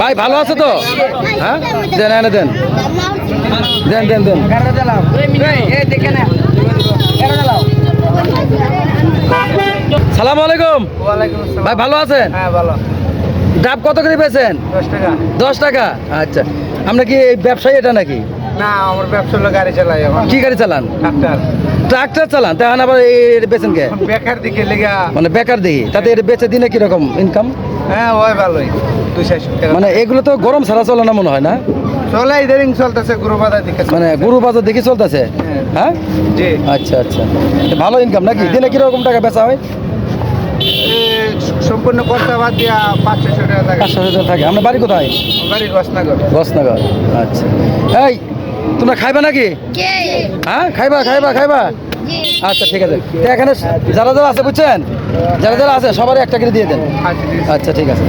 ভাই ভালো আছে তো? হ্যাঁ? দেন এনে দেন। দেন দেন দেন। সালাম আলাইকুম। ভাই ভালো আছেন? হ্যাঁ ডাব কত করে পেয়েছেন? দশ টাকা। আচ্ছা। আমরা কি এই ব্যবসায়ী এটা নাকি? না আমার ব্যবসা গাড়ি চালাই কি গাড়ি চালান? ডাক্তার ট্রাক্টর চালান? তখন আবার বেচেন কে? বেকার দিকে লেগা মানে বেকার দেখি তাতে এটা বেচে দিনে কীরকম ইনকাম হ্যাঁ ওই ভালোই। টাকা। মানে এগুলো তো গরম ছাড়া চলে না মনে হয় না? চলে ইদারিং চলতেছে গুরু বাজার দিকে মানে গরু বাজার দেখি চলতেছে? হ্যাঁ। হ্যাঁ? জি। আচ্ছা আচ্ছা। ভালো ইনকাম নাকি? দিনে কীরকম টাকা বেচা হয়? সম্পূর্ণ খরচা বাদ দিয়া টাকা থাকে পাঁচশো হাজার থাকে। আপনার বাড়ি কোথায়? বাড়ি গসনগর। গসনগর। আচ্ছা। এই তোমরা খাইবা নাকি? হ্যাঁ খাইবা খাইবা খাইবা। আচ্ছা ঠিক আছে। তো এখানে যারা যারা আছে বুঝছেন? যারা যারা আছে সবারই একটা করে দিয়ে দেন। আচ্ছা ঠিক আছে।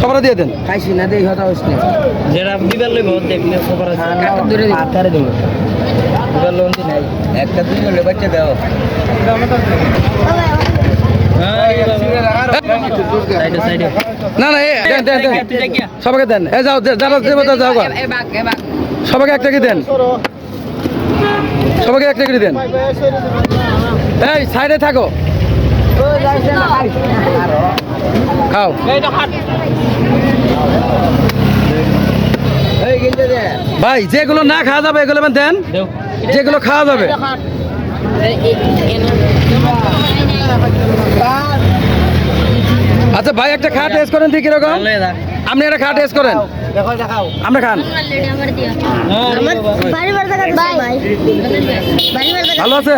সবারই দিয়ে দেন। খাইছি না দেই হতা হইছে। যেটা দিবার লইব দেখলে খবর আছে। আকারে দেবো। দিবার লোন দি নাই। একটা দুই হলে বাচ্চা দাও। না না এই দেন দেন দেন। সবাইকে দেন। এই যাও যারা যাও। সবাইকে একটা করে দেন। সবাইকে একটা করে দেন। এই, সাইডে থাকো। খাও। ভাই, যেগুলো না খাওয়া যাবে, এগুলো দেন। যেগুলো খাওয়া যাবে। আচ্ছা ভাই, একটা খা টেস্ট করেন ঠিক কীরকম? এটা আপনি একটা খা টেস্ট করেন। আমরা খান। ভালো আছে?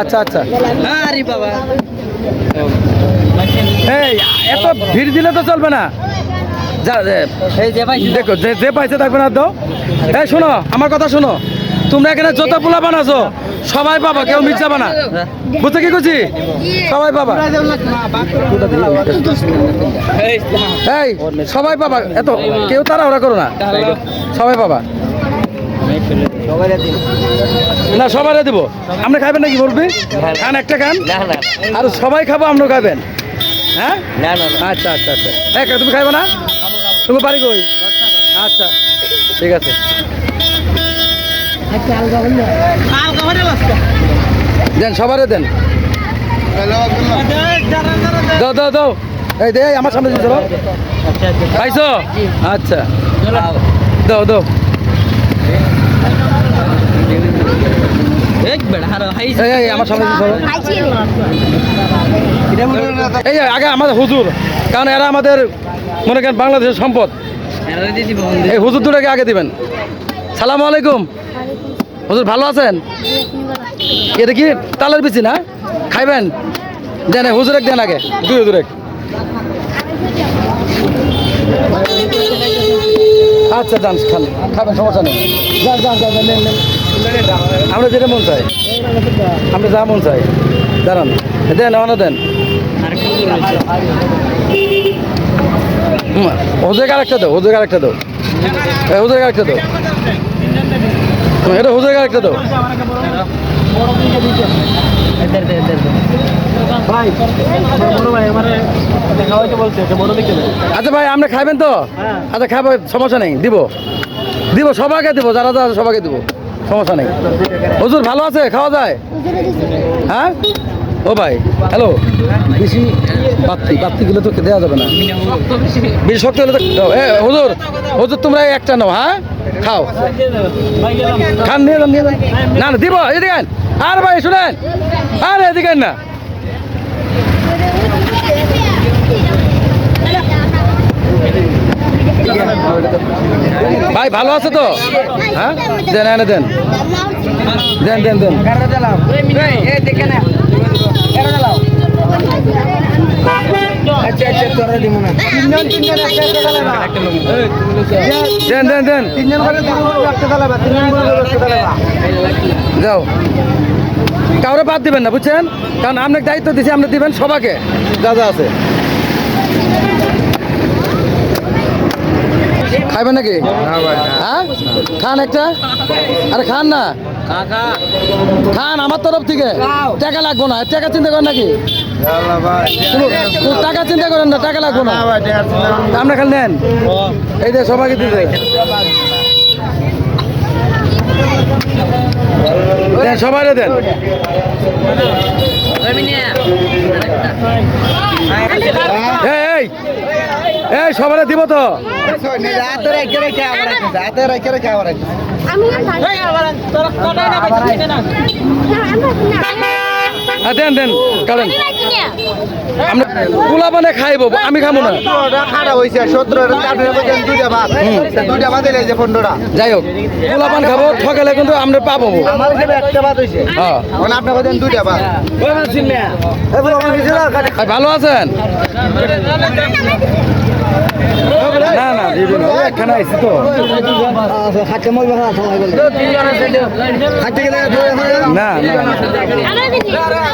আচ্ছা আচ্ছা। এই এত ভিড় দিলে তো চলবে না। দেখো যে পাইছে থাকবে না তো। এই শোনো আমার কথা শোনো। তোমরা এখানে যত পোলা বানাছো সবাই পাবা কেউ মিস যাবে না। বুঝতে কি করছি সবাই পাবা। এই সবাই পাবা। এত কেউ তারা ওরা করো না। সবাই পাবা। না সবাই দিব। আপনি খাবেন নাকি বলবি? খান একটা খান। আর সবাই খাব আপনিও খাবেন হ্যাঁ? আচ্ছা আচ্ছা আচ্ছা। এক তুমি খাইবে না? তুমি বাড়ি কই? আচ্ছা ঠিক আছে। দেন সবারে দেন। দাও দাও দাও। এই দে আমার সামনে আচ্ছা আচ্ছা পাইছো? আচ্ছা। দাও দাও। এই আগে আমাদের হুজুর কারণ এরা আমাদের মনে করেন বাংলাদেশের সম্পদ। এই হুজুর দুটাকে আগে দিবেন। সালাম আলাইকুম। হুজুর ভালো আছেন? এটা কি তালের বিচি না? খাইবেন? দেন এই হুজুরেক দেন আগে। দুই হুজুরেক। আচ্ছা যান খান। খাবেন সমস্যা নেই। যান যান যান নেন নেন। আমরা যেটা মন চাই আমরা যা মন চাই। দাঁড়ান। দেন অন্য দেন। হুম, হুজুরের আরেকটা দাও হুজুরের আরেকটা দাও। হুজুরের আরেকটা দাও। এটা হুজুরের আরেকটা দাও এদের দে এদের দে ভাই বড় ভাই আমার দেখা হইতে বলছে যে বড় দিকে আচ্ছা ভাই আপনি খাবেন তো? হ্যাঁ। আচ্ছা খাব সমস্যা নেই দিব। দিব সবাইকে দিব যারা যারা সবাইকে দিব সমস্যা নেই। হুজুর ভালো আছে খাওয়া যায়? হ্যাঁ? ও ভাই হ্যালো? বেশি বাত্তি বাত্তিগুলো তো দেওয়া যাবে না। বেশি। শক্ত হলে তো হুজুর হুজুর তোমরা একটা নাও হ্যাঁ? খাও। খান, নিয়ে নিয়ে না না, দিব, এদিকে আর ভাই, শুনেন। আর এদিকে না। ভাই, ভালো আছে তো? হ্যাঁ? দেন দেন। দেন দেন দেন। আচ্ছা আচ্ছা তোরা দিব না। তিনজন তিনজন একটা একটা চালাবা দেন দেন দেন। তিনজন করে একটা চালাবা তিনজন করে একটা চালাবা যাও। কাউরে বাদ দিবেন না বুঝছেন? কারণ আপনাকে দায়িত্ব দিছি আপনি দিবেন সবাইকে। যা যা আছে। খাইবেন নাকি? হ্যাঁ? খান একটা? আরে খান না। খান আমার তরফ থেকে। টাকা লাগবো না। টাকা চিন্তা করেন নাকি? টাকা চিন্তা করেন না, টাকা লাগবো না। আমরা খালি নেন। এই যে সবাইকে দিতে। সবাই দেন। সবাই দিব তো। আমি হ্যাঁ দেন দেন। কারণ আমরা পোলা মানে খাইবো আমি খাব না। যাই হোক পোলা পান খাব ঠকালে কিন্তু আমরা পাবো হ্যাঁ। ভাই, ভালো আছেন? না না দিদি না এখানে আইসি তো। না না না। ও,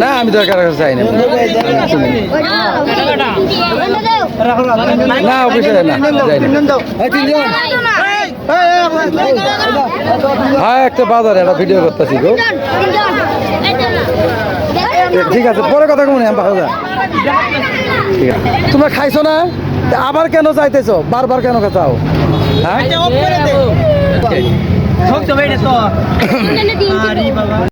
না, আমি তো কারও চাই না না, অফিসে না হ্যাঁ একটা বাজারে একটা ভিডিও করতেছি গো। ঠিক আছে, পরে কথা কমনি তোমরা খাইছো না? আবার কেন চাইতেছো? বারবার কেন চাও? হ্যাঁ?